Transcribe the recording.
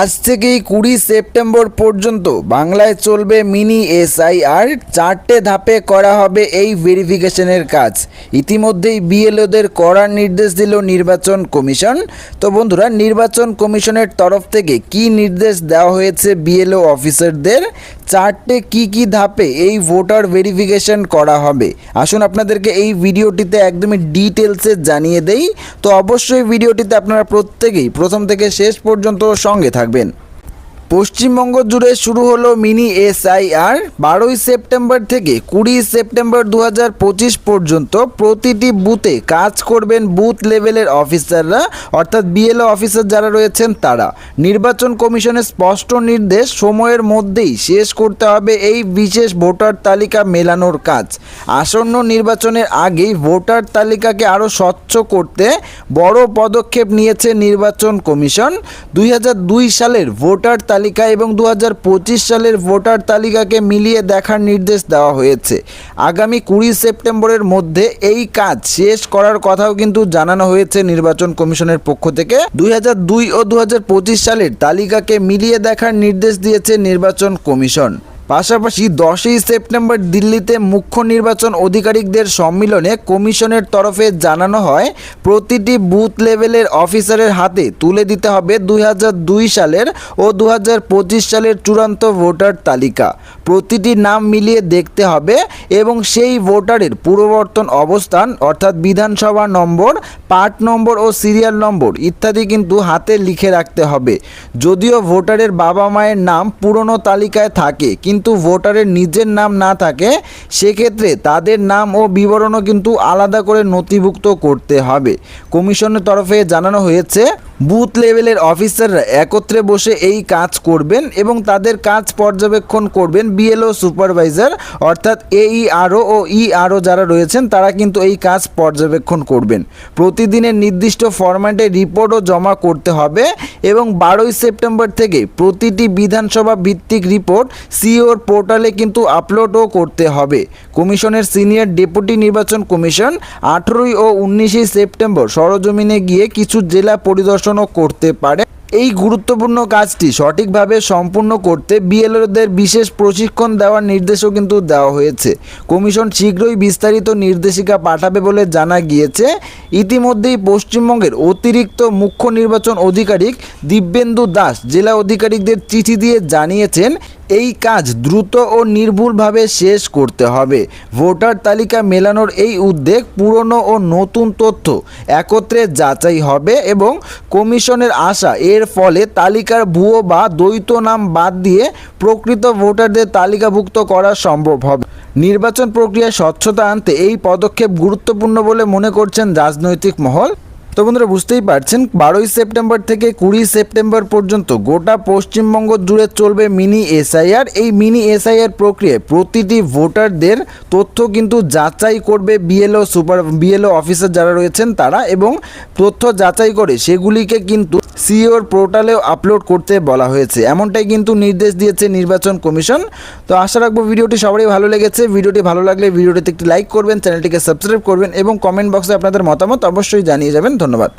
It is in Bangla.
আজ থেকেই কুড়ি সেপ্টেম্বর পর্যন্ত বাংলায় চলবে মিনি এসআইআর চারটে ধাপে করা হবে এই ভেরিফিকেশনের কাজ। ইতিমধ্যেই বিএলওদের করার নির্দেশ দিল নির্বাচন কমিশন। তো বন্ধুরা, নির্বাচন কমিশনের তরফ থেকে কি নির্দেশ দেওয়া হয়েছে বিএলও অফিসারদের? চারটে কি কি ধাপে এই ভোটার ভেরিফিকেশন করা হবে? আসুন আপনাদেরকে এই ভিডিওটিতে একদমই ডিটেলসে জানিয়ে দেই। তো অবশ্যই ভিডিওটিতে আপনারা প্রত্যেকেই প্রথম থেকে শেষ পর্যন্ত সঙ্গে থাকবেন। পশ্চিমবঙ্গ জুড়ে শুরু হলো মিনি এসআইআর। বারোই সেপ্টেম্বর থেকে কুড়ি সেপ্টেম্বর দু পর্যন্ত প্রতিটি বুথে কাজ করবেন বুথ লেভেলের অফিসাররা, অর্থাৎ বিএলও অফিসার যারা রয়েছেন তারা। নির্বাচন কমিশনের স্পষ্ট নির্দেশ, সময়ের মধ্যেই শেষ করতে হবে এই বিশেষ ভোটার তালিকা মেলানোর কাজ। আসন্ন নির্বাচনের আগেই ভোটার তালিকাকে আরও স্বচ্ছ করতে বড় পদক্ষেপ নিয়েছে নির্বাচন কমিশন। দুই হাজার দুই সালের ভোটার তালিকা এবং দুহাজার পঁচিশ সালের ভোটার তালিকাকে মিলিয়ে দেখার নির্দেশ দেওয়া হয়েছে। আগামী কুড়ি সেপ্টেম্বরের মধ্যে এই কাজ শেষ করার কথাও কিন্তু জানানো হয়েছে নির্বাচন কমিশনের পক্ষ থেকে। দুই হাজার দুই ও দু হাজার পঁচিশ সালের তালিকাকে মিলিয়ে দেখার নির্দেশ দিয়েছে নির্বাচন কমিশন। পাশাপাশি দশই সেপ্টেম্বর দিল্লিতে মুখ্য নির্বাচন আধিকারিকদের সম্মিলনে কমিশনের তরফে জানানো হয়, প্রতিটি বুথ লেভেলের অফিসারের হাতে তুলে দিতে হবে দু হাজার দুই সালের ও দু হাজার পঁচিশ সালের চূড়ান্ত ভোটার তালিকা। প্রতিটি নাম মিলিয়ে দেখতে হবে এবং সেই ভোটারের পূর্ববর্তন অবস্থান, অর্থাৎ বিধানসভা নম্বর, পার্ট নম্বর ও সিরিয়াল নম্বর ইত্যাদি কিন্তু হাতে লিখে রাখতে হবে। যদিও ভোটারের বাবা মায়ের নাম পুরনো তালিকায় থাকে, কিন্তু ভোটারের নিজের নাম না থাকে, সেক্ষেত্রে তাদের নাম ও বিবরণও কিন্তু আলাদা করে নথিভুক্ত করতে হবে। কমিশনের তরফে জানানো হয়েছে বুথ লেভেলের অফিসাররা একত্রে বসে এই কাজ করবেন এবং তাদের কাজ পর্যবেক্ষণ করবেন বিএলও সুপারভাইজার, অর্থাৎ এইআরও ও ইআরও যারা রয়েছেন, তারা কিন্তু এই কাজ পর্যবেক্ষণ করবেন। প্রতিদিনের নির্দিষ্ট ফরম্যাটে রিপোর্টও জমা করতে হবে এবং বারোই সেপ্টেম্বর থেকে প্রতিটি বিধানসভা ভিত্তিক রিপোর্ট সিওর পোর্টালে কিন্তু আপলোডও করতে হবে। কমিশনের সিনিয়র ডেপুটি নির্বাচন কমিশন আঠেরোই ও উনিশে সেপ্টেম্বর সরজমিনে গিয়ে কিছু জেলা পরিদর্শনও করতে পারে। এই গুরুত্বপূর্ণ কাজটি সঠিকভাবে সম্পূর্ণ করতে বিএলওদের বিশেষ প্রশিক্ষণ দেওয়ার নির্দেশও কিন্তু দেওয়া হয়েছে। কমিশন শীঘ্রই বিস্তারিত নির্দেশিকা পাঠাবে বলে জানা গিয়েছে। ইতিমধ্যেই পশ্চিমবঙ্গের অতিরিক্ত মুখ্য নির্বাচন আধিকারিক দিব্যেন্দু দাস জেলা আধিকারিকদের চিঠি দিয়ে জানিয়েছেন, এই কাজ দ্রুত ও নির্ভুলভাবে শেষ করতে হবে। ভোটার তালিকা মেলানোর এই উদ্যোগ পুরনো ও নতুন তথ্য একত্রে যাচাই হবে এবং কমিশনের আশা এর ফলে তালিকার ভুয়ো বা দ্বৈত নাম বাদ দিয়ে প্রকৃত ভোটারদের তালিকাভুক্ত করা সম্ভব হবে। নির্বাচন প্রক্রিয়ায় স্বচ্ছতা আনতে এই পদক্ষেপ গুরুত্বপূর্ণ বলে মনে করছেন রাজনৈতিক মহল। তো বন্ধুরা, বুঝতেই পারছেন, বারোই সেপ্টেম্বর থেকে কুড়ি সেপ্টেম্বর পর্যন্ত গোটা পশ্চিমবঙ্গ জুড়ে চলবে মিনি এসআইআর। এই মিনি এসআইআর প্রক্রিয়ায় প্রতিটি ভোটারদের তথ্য কিন্তু যাচাই করবে বিএলও সুপার, বিএলও অফিসার যারা রয়েছেন তারা এবং তথ্য যাচাই করে সেগুলিকে কিন্তু সিওর পোর্টালেও আপলোড করতে বলা হয়েছে। এমনটাই কিন্তু নির্দেশ দিয়েছে নির্বাচন কমিশন। তো আশা রাখব ভিডিওটি সবারই ভালো লেগেছে। ভিডিওটি ভালো লাগলে ভিডিওটিতে একটি লাইক করবেন, চ্যানেলটিকে সাবস্ক্রাইব করবেন এবং কমেন্ট বক্সে আপনাদের মতামত অবশ্যই জানিয়ে যাবেন। ধন্যবাদ।